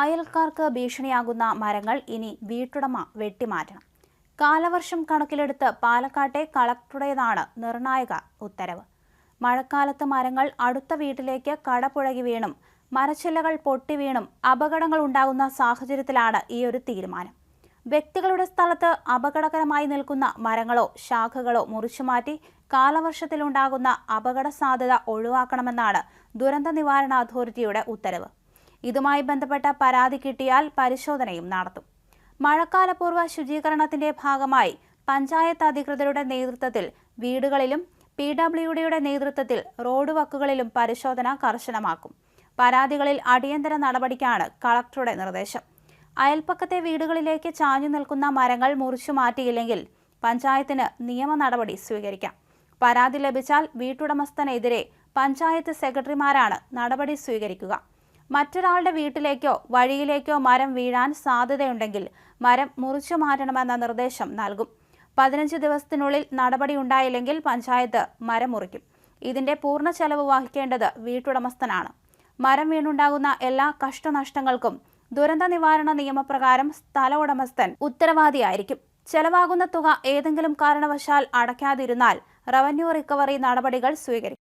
അയൽക്കാർക്ക് ഭീഷണിയാകുന്ന മരങ്ങൾ ഇനി വീട്ടുടമ വെട്ടിമാറ്റണം. കാലവർഷം കണക്കിലെടുത്ത് പാലക്കാട്ടെ കളക്ടറുടേതാണ് നിർണായക ഉത്തരവ്. മഴക്കാലത്ത് മരങ്ങൾ അടുത്ത വീട്ടിലേക്ക് കടപുഴകി വീണും മരച്ചില്ലകൾ പൊട്ടി വീണും അപകടങ്ങൾ ഉണ്ടാകുന്ന സാഹചര്യത്തിലാണ് ഈ ഒരു തീരുമാനം. വ്യക്തികളുടെ സ്ഥലത്ത് അപകടകരമായി നിൽക്കുന്ന മരങ്ങളോ ശാഖകളോ മുറിച്ചുമാറ്റി കാലവർഷത്തിലുണ്ടാകുന്ന അപകട സാധ്യത ഒഴിവാക്കണമെന്നാണ് ദുരന്ത നിവാരണ അതോറിറ്റിയുടെ ഉത്തരവ്. ഇതുമായി ബന്ധപ്പെട്ട പരാതി കിട്ടിയാൽ പരിശോധനയും നടത്തും. മഴക്കാലപൂർവ ശുചീകരണത്തിന്റെ ഭാഗമായി പഞ്ചായത്ത് അധികൃതരുടെ നേതൃത്വത്തിൽ വീടുകളിലും പി ഡബ്ല്യുഡിയുടെ നേതൃത്വത്തിൽ റോഡ് വക്കുകളിലും പരിശോധന കർശനമാക്കും. പരാതികളിൽ അടിയന്തര നടപടിക്കാണ് കളക്ടറുടെ നിർദ്ദേശം. അയൽപ്പക്കത്തെ വീടുകളിലേക്ക് ചാഞ്ഞു നിൽക്കുന്ന മരങ്ങൾ മുറിച്ചു മാറ്റിയില്ലെങ്കിൽ പഞ്ചായത്തിന് നിയമ നടപടി സ്വീകരിക്കാം. പരാതി ലഭിച്ചാൽ വീട്ടുടമസ്ഥനെതിരെ പഞ്ചായത്ത് സെക്രട്ടറിമാരാണ് നടപടി സ്വീകരിക്കുക. മറ്റൊരാളുടെ വീട്ടിലേക്കോ വഴിയിലേക്കോ മരം വീഴാൻ സാധ്യതയുണ്ടെങ്കിൽ മരം മുറിച്ചു മാറ്റണമെന്ന നിർദ്ദേശം നൽകും. പതിനഞ്ച് ദിവസത്തിനുള്ളിൽ നടപടി ഉണ്ടായില്ലെങ്കിൽ പഞ്ചായത്ത് മരം മുറിക്കും. ഇതിന്റെ പൂർണ ചെലവ് വഹിക്കേണ്ടത് വീട്ടുടമസ്ഥനാണ്. മരം വീണുണ്ടാകുന്ന എല്ലാ കഷ്ടനഷ്ടങ്ങൾക്കും ദുരന്ത നിവാരണ നിയമപ്രകാരം സ്ഥല ഉടമസ്ഥൻ ഉത്തരവാദിയായിരിക്കും. ചെലവാകുന്ന തുക ഏതെങ്കിലും കാരണവശാൽ അടയ്ക്കാതിരുന്നാൽ റവന്യൂ റിക്കവറി നടപടികൾ സ്വീകരിക്കും.